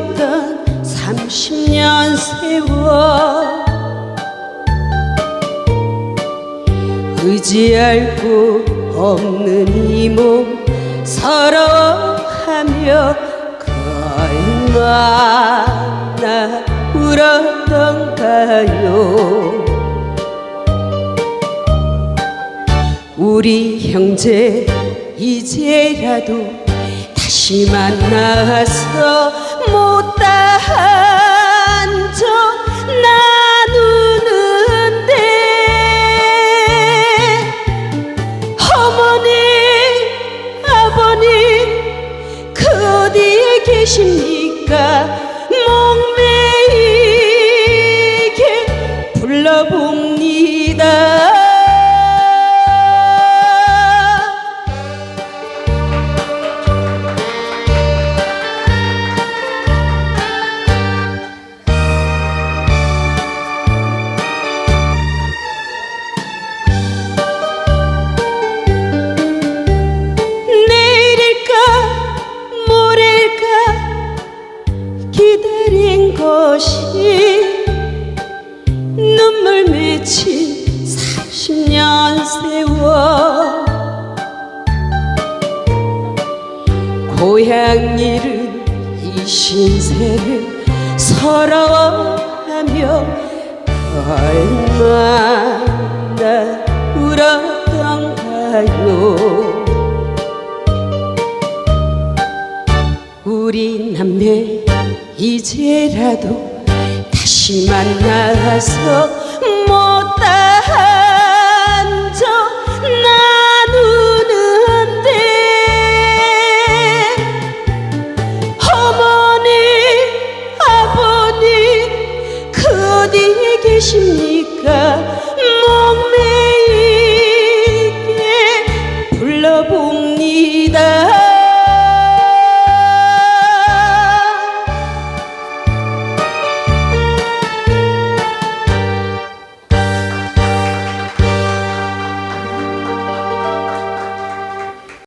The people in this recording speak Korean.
흘렀던 30년 세월. 의지할 곳 없는 이 몸 서러하며 그 얼마나 울었던가요? 우리 형제 이제라도 다시 만나서 못다 한 적 나누는데 어머니 아버님 그 어디에 계십니까 기다린 것이 눈물 맺힌 30년 세월. 고향 잃은 이 신세를 서러워하며 얼마나 울었던가요. 우리 남매 이제라도 다시 만나서 못다 한적 나누는데 어머니 아버님 그 어디에 계십니까